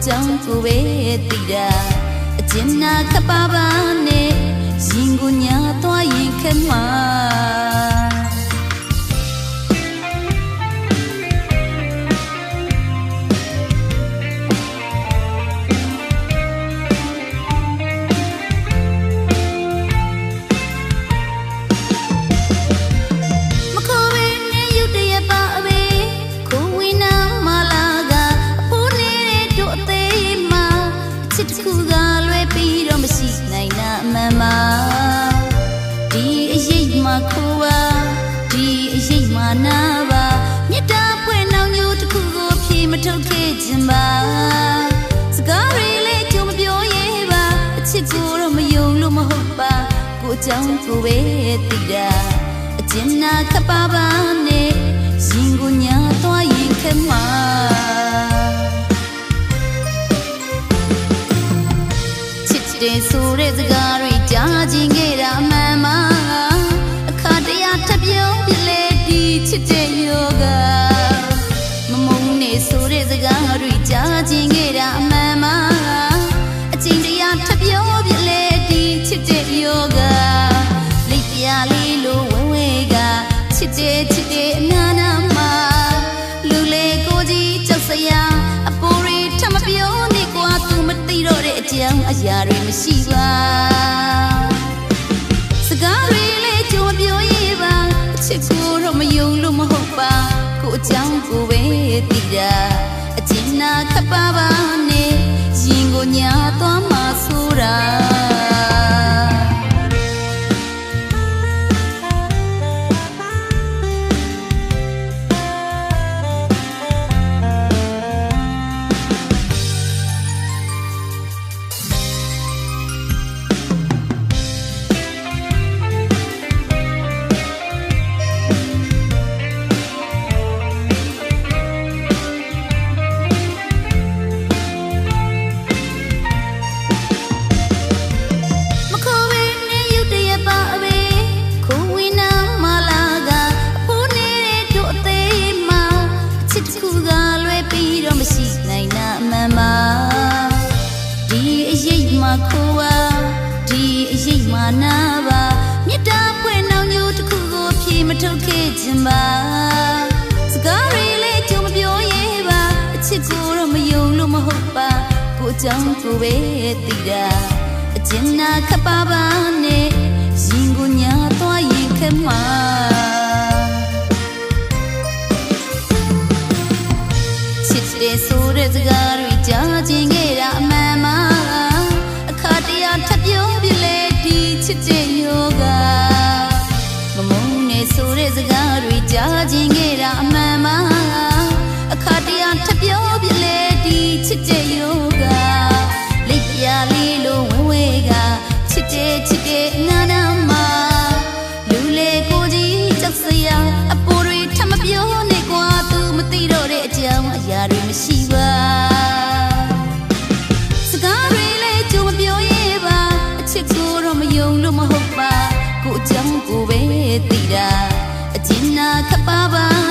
အကြောင်းကိုပဲသိတာအကျဉ်းနာခပ်ပါပါနဲ့ရင်ကိုညာသွားရင်ခက်မှာမ ခဲ့ခြင်းပါစကားရီလေးကြုံမပြောရဲပါအချစ်ကိုတော့မယုံလို့မဟုတ်ပါကိုအကြောင်းကိုပဲသိတာအကျဉ်းနာခပ်ပါပါနဲ့ရင်ကိုညာသွားရင်ခက်မှာချစ်တယ်ဆိုတဲ့စကားတွေ ထပ်ပြောပြလေဒီချစ်တဲ့ယောဂလိပ်ပြာလေးလိုဝဲဝဲကချစ်တယ်ချစ်တယ်အများနာမှာလူလေကိုကြီးကြောက်စရာအပေါ်ရီထမပြောနေကွာသူမသိတော့တဲ့အကြောင်းအရာတွေမရှိပါစကားတွေလေးကြုံမပြောရပါအချစ်ကိုတော့မယုံလို့မဟုတ်ပါကိုအကြောင်းကိုပဲသိတာအကျဉ်းနာခပ်ပါပါ ဒီအရေးမှနာပါမေတ္တာဖွင့်နှောင်းမျိုးတစ်ခုကိုဖြေမထုတ်ခဲ့ခြင်းပါစကားရီလေးကြုံမပြောရဲပါအချစ်ကိုတော့မယုံလို့မဟုတ်ပါကိုအကြောင်းကိုပဲသိတာအကျဉ်းနာခပ်ပါပါနဲ့ရင်ကိုညာသွားရင်ခက်မှာ နာနာမှာလူလေကိုကြီးကြောက်စရာအပေါ်တွေထမပြောနဲ့ကွာသူမသိတော့တဲ့အကြောင်းအရာတွေမရှိပါစကားတွေလည်းကြုံမပြောရပါအချစ်ကိုတော့မယုံလို့မဟုတ်ပါကိုအကြောင်းကိုပဲသိတာအကျဉ်းနာခပ်ပါပါ